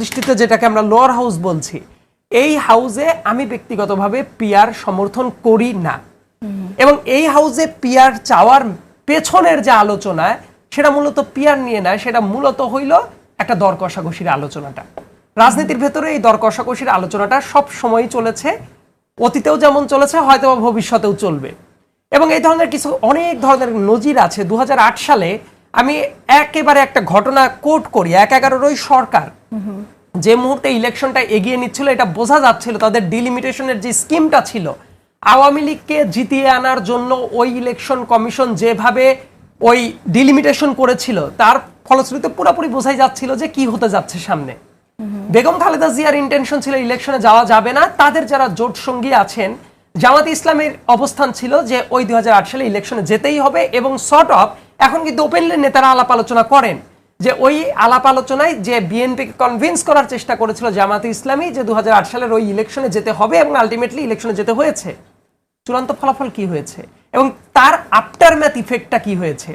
দৃষ্টিতে যেটাকে আমরা লোয়ার হাউস বলছি, এই হাউসে আমি ব্যক্তিগতভাবে পিয়ার সমর্থন করি না। এবং এই হাউসে পিয়ার চাওয়ার পেছনের যে আলোচনা, সেটা মূলত পিয়ার নিয়ে না সেটা মূলত হইল একটা দর কষাকষির আলোচনাটা। রাজনীতির ভেতরে এই দর কষাকষির আলোচনাটা সব সময় চলেছে, অতীতেও যেমন চলেছে হয়তো ভবিষ্যতেও চলবে। এবং এই ধরনের কিছু, অনেক ধরনের নজির আছে। দু হাজার আট সালে আমি একেবারে একটা ঘটনা কোট করি, এক এগারোরই সরকার। যে মুহূর্তে ইলেকশনটা এগিয়ে নিচ্ছিল, এটা বোঝা যাচ্ছিল তাদের ডিলিমিটেশনের যে স্কিমটা ছিল, আওয়ামী লীগকে জিতিয়ে আনার জন্য ওই ইলেকশন কমিশন যেভাবে ওই ডিলিমিটেশন করেছিল, তার ফলশ্রুতিতে পুরোপুরি বোঝাই যাচ্ছিল যে কি হতে যাচ্ছে সামনে। বেগম খালেদা জিয়ার ইন্টেনশন ছিল ইলেকশনে যাওয়া যাবে না, তাদের যারা জোট সঙ্গী আছেন, জামাত ইসলামের অবস্থান ছিল যে ওই দুই হাজার আট সালে ইলেকশনে যেতেই হবে এবং সর্ট অফ এখন কিন্তু ওপেনলি নেতারা আলাপ আলোচনা করেন যে ওই আলাপ আলোচনায় যে বিএনপিকে কনভিন্স করার চেষ্টা করেছিল জামাত ইসলামী যে দু হাজার আট সালের ওই ইলেকশনে যেতে হবে এবং আলটিমেটলি ইলেকশনে যেতে হয়েছে। চূড়ান্ত ফলাফল কি হয়েছে? এবং তার আফটার ম্যাথ ইফেক্টটা কি হয়েছে?